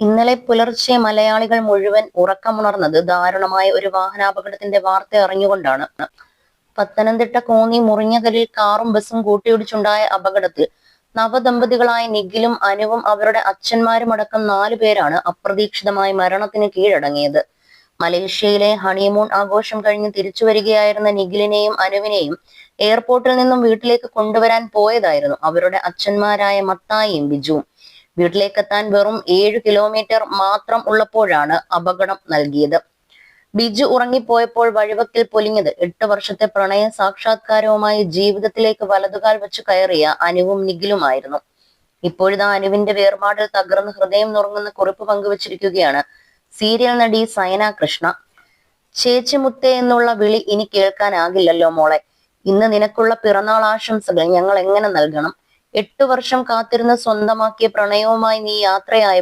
ഇന്നലെ പുലർച്ചെ മലയാളികൾ മുഴുവൻ ഉറക്കമുണർന്നത് ദാരുണമായ ഒരു വാഹനാപകടത്തിന്റെ വാർത്ത അറിഞ്ഞുകൊണ്ടാണ്. പത്തനംതിട്ട കോന്നി മുറിഞ്ഞകലിൽ കാറും ബസും കൂട്ടിയിടിച്ചുണ്ടായ അപകടത്തിൽ നവദമ്പതികളായ നിഖിലും അനുവും അവരുടെ അച്ഛന്മാരും അടക്കം നാലു പേരാണ് അപ്രതീക്ഷിതമായി മരണത്തിന് കീഴടങ്ങിയത്. മലേഷ്യയിലെ ഹണിമൂൺ ആഘോഷം കഴിഞ്ഞ് തിരിച്ചു വരികയായിരുന്ന നിഖിലിനെയും അനുവിനെയും എയർപോർട്ടിൽ നിന്നും വീട്ടിലേക്ക് കൊണ്ടുവരാൻ പോയതായിരുന്നു അവരുടെ അച്ഛന്മാരായ മത്തായിയും ബിജുവും. വീട്ടിലേക്കെത്താൻ വെറും ഏഴ് കിലോമീറ്റർ മാത്രം ഉള്ളപ്പോഴാണ് അപകടം നൽകിയത്. ബിജു ഉറങ്ങിപ്പോയപ്പോൾ വഴിവക്കിൽ പൊലിഞ്ഞത്. എട്ട് വർഷത്തെ പ്രണയ സാക്ഷാത്കാരവുമായി ജീവിതത്തിലേക്ക് വലതുകാൽ വെച്ച് കയറിയ അനുവും നിഖിലുമായിരുന്നു. ഇപ്പോഴിതാ അനുവിന്റെ വേർപാടിൽ തകർന്ന് ഹൃദയം നുറങ്ങുന്ന കുറിപ്പ് പങ്കുവച്ചിരിക്കുകയാണ് സീരിയൽ നടി സയന കൃഷ്ണ. ചേച്ചിമുത്തേ എന്നുള്ള വിളി ഇനി കേൾക്കാനാകില്ലല്ലോ മോളെ. ഇന്ന് നിനക്കുള്ള പിറന്നാൾ ആശംസകൾ ഞങ്ങൾ എങ്ങനെ നൽകണം? എട്ടു വർഷം കാത്തിരുന്ന് സ്വന്തമാക്കിയ പ്രണയവുമായി നീ യാത്രയായ